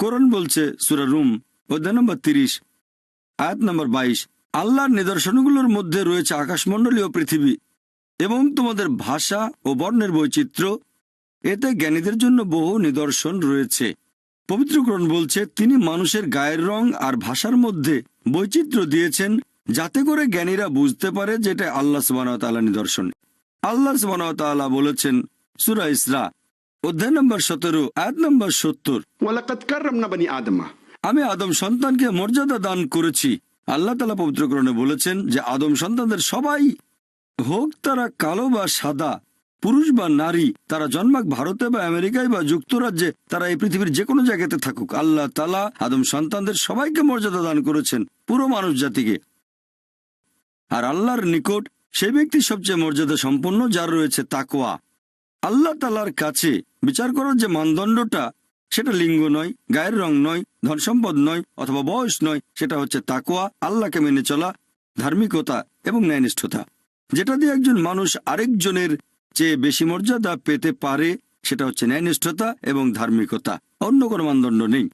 কোরআন বলছে, সুরা রুম, অধ্যায় নম্বর তিরিশ, আয়াত নম্বর বাইশ, আল্লাহর নিদর্শনগুলোর মধ্যে রয়েছে আকাশমণ্ডলী ও পৃথিবী এবং তোমাদের ভাষা ও বর্ণের বৈচিত্র্য। এতে জ্ঞানীদের জন্য বহু নিদর্শন রয়েছে। পবিত্রকরণ বলছে, তিনি মানুষের গায়ের রং আর ভাষার মধ্যে বৈচিত্র্য দিয়েছেন যাতে করে জ্ঞানীরা বুঝতে পারে যেটা আল্লাহ সুবাহতাল্লাহ নিদর্শন। আল্লাহ সুবাহতাল্লাহ বলেছেন, সুরা ইসরা অধ্যায় নম্বর সতেরো আয়াত নম্বর সত্তর। আমি আদম সন্তানকে মর্যাদা দান করেছি। আল্লাহ তালা পবিত্রকরণে বলেছেন যে আদম সন্তানদের সবাই হোক তারা কালো বা সাদা পুরুষ বা নারী তারা জন্মাক ভারতে বা আমেরিকায় বা যুক্তরাজ্যে তারা এই পৃথিবীর যে কোনো জায়গাতে থাকুক। আল্লাহ তালা আদম সন্তানদের সবাইকে মর্যাদা দান করেছেন পুরো মানুষ জাতিকে। আর আল্লাহর নিকট সে ব্যক্তি সবচেয়ে মর্যাদা সম্পন্ন যার রয়েছে তাকোয়া আল্লাহ তালার কাছে বিচার করার যে মানদণ্ডটা, সেটা লিঙ্গ নয়, গায়ের রং নয় ধন সম্পদ নয় অথবা বয়স নয়, সেটা হচ্ছে তাকোয়া আল্লাহকে মেনে চলা, ধার্মিকতা এবং ন্যায়নিষ্ঠতা। যেটা দিয়ে একজন মানুষ আরেকজনের চেয়ে বেশি মর্যাদা পেতে পারে, সেটা হচ্ছে ন্যায়নিষ্ঠতা এবং ধার্মিকতা। অন্য কোনো মানদণ্ড নেই।